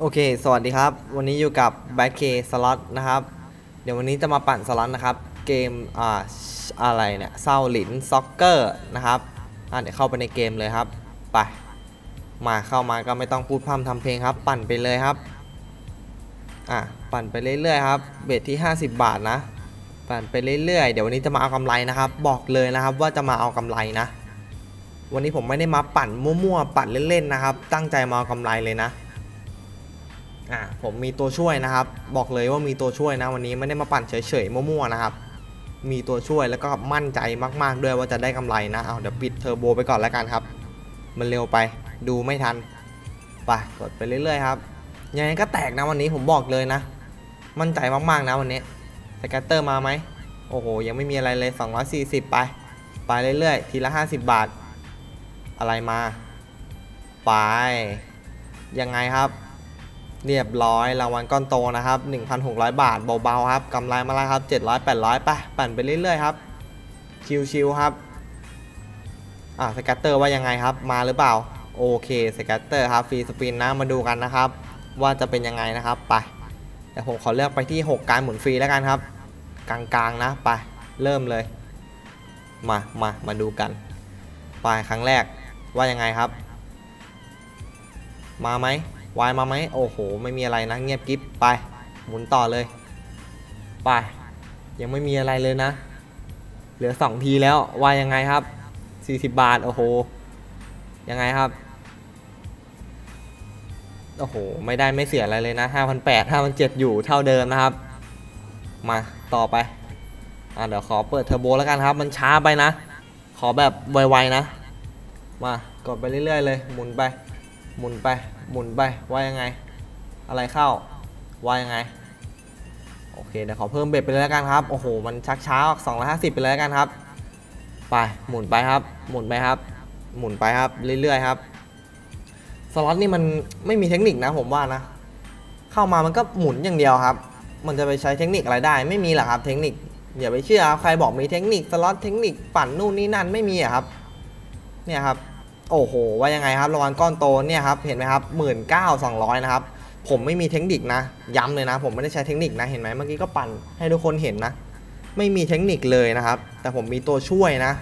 โอเค สวัสดีครับ วันนี้อยู่กับ b a c k K Slot นะครับ เดี๋ยววันนี้จะมาปั่นสล็อตนะครับ เกม อ่า อะไรเนี่ยเศร้าหลินซ็อกเกอร์นะครับ อ่าเดี๋ยวเข้าไปในเกมเลยครับ ไป มาเข้ามาก็ไม่ต้องพูดพร่ำทำเพลงครับ ปั่นไปเลยครับ อะ ปั่นไปเรื่อยๆครับ เบสที่ 50 บาทนะ ปั่นไปเรื่อยๆ เดี๋ยววันนี้จะมาเอากำไรนะครับ บอกเลยนะครับว่าจะมาเอากำไรนะ วันนี้ผมไม่ได้มาปั่นมั่วๆ ปั่นเล่นๆนะครับ ตั้งใจมาเอากำไรเลยนะ อ่าผมมีตัวช่วยนะครับ บอกเลยว่ามีตัวช่วยนะวันนี้ไม่ได้มาปั่นเฉยๆมั่วๆนะครับ มีตัวช่วยแล้วก็มั่นใจมากๆด้วยว่าจะได้กำไรนะเอาเดี๋ยวปิดเทอร์โบไปก่อนแล้วกันครับ มันเร็วไปดูไม่ทันไปกดไปเรื่อยๆครับยังไงก็แตกนะวันนี้ผมบอกเลยนะ มั่นใจมากๆนะวันนี้สแกตเตอร์มาไหมโอ้โหยังไม่มีอะไรเลย 240 ไป ไปเรื่อยๆ ทีละ 50 บาท อะไรมา ไป ยังไงครับ เรียบร้อยรางวัลก้อนโตนะครับ 1,600 บาทเบาๆครับกำไรมาแล้วครับ 700 800ไปปั่นไปเรื่อยๆครับชิวๆครับอ่าสแกตเตอร์ว่ายังไงครับมาหรือเปล่าโอเคสแกตเตอร์ครับฟรีสปินนะมาดูกันนะครับ ว่าจะเป็นยังไงนะครับไปแต่ผมขอเลือกไปที่ 6 การหมุนฟรีแล้วกันครับ กลางๆนะไปเริ่มเลย มามามาดูกันไปครั้งแรกว่ายังไงครับ มาไหม วายมาไหมโอ้โห ไม่มีอะไรนะเงียบกิ๊บไป หมุนต่อเลย ไป ยังไม่มีอะไรเลยนะ เหลือ 2 ทีแล้ววายยังไงครับ 40 บาท โอ้โห ยังไงครับ โอ้โห ไม่ได้ไม่เสียอะไรเลยนะ5,800 5,700 อยู่เท่าเดิมนะครับ มาต่อไป อะเดี๋ยวขอเปิดเทอร์โบแล้วกันครับ มันช้าไปนะ ขอแบบไวๆนะ มากดไปเรื่อยๆเลย หมุนไป หมุนไป หมุนไป ว่ายังไง อะไรเข้า ว่ายังไง โอเค เดี๋ยวขอเพิ่มเบ็ดไปเลยแล้วกันครับ โอ้โห มันชักช้าสองร้อก250ไปเลยแล้วกันครับ ไป หมุนไปครับ หมุนไปครับ หมุนไปครับ เรื่อยๆครับ สล็อตนี่มันไม่มีเทคนิคนะผมว่านะ เข้ามามันก็หมุนอย่างเดียวครับ มันจะไปใช้เทคนิคอะไรได้ ไม่มีหรอกครับ เทคนิค อย่าไปเชื่อครับ ใครบอกมีเทคนิค สล็อตเทคนิค ปั่นนู่นนี่นั่นไม่มีอะครับ เนี่ยครับ โอ้โห ว่ายังไงครับรางวัลก้อนโตเนี่ยครับ เห็นไหมครับหมื่นเก้าสองร้อยนะครับ ผมไม่มีเทคนิคนะ ย้ำเลยนะ ผมไม่ได้ใช้เทคนิคนะ เห็นไหมเมื่อกี้ก็ปั่นให้ทุกคนเห็นนะ ไม่มีเทคนิคเลยนะครับ แต่ผมมีตัวช่วยนะ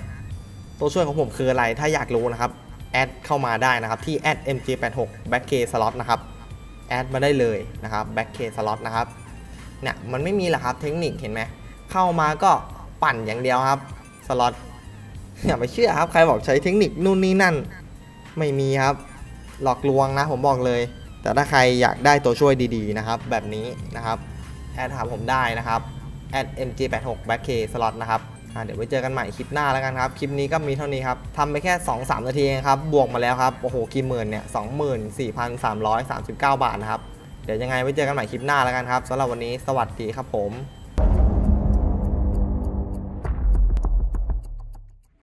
ตัวช่วยของผมคืออะไร ถ้าอยากรู้นะครับ แอดเข้ามาได้นะครับ ที่แอด @mg86 back slot นะครับ แอดมาได้เลยนะครับ back slot นะครับ เนี่ย มันไม่มีหรอกครับ เทคนิค เห็นไหม เข้ามาก็ปั่นอย่างเดียวครับ สล็อต อย่าไปเชื่อครับ ใครบอกใช้เทคนิคนู่นนี่นั่น ไม่มีครับ หลอกลวงนะผมบอกเลย แต่ถ้าใครอยากได้ตัวช่วยดีๆนะครับ แบบนี้นะครับ แอดถามผมได้นะครับ mg86 back slot นะครับเดี๋ยวไว้เจอกันใหม่คลิปหน้าแล้วกันครับ คลิปนี้ก็มีเท่านี้ครับทำไปแค่ 2-3 นาทีเองครับ บวกมาแล้วครับ โอ้โห กี่หมื่นเนี่ย24,339 บาทนะครับ เดี๋ยวยังไงไว้เจอกันใหม่คลิปหน้าแล้วกันครับสำหรับวันนี้สวัสดีครับผม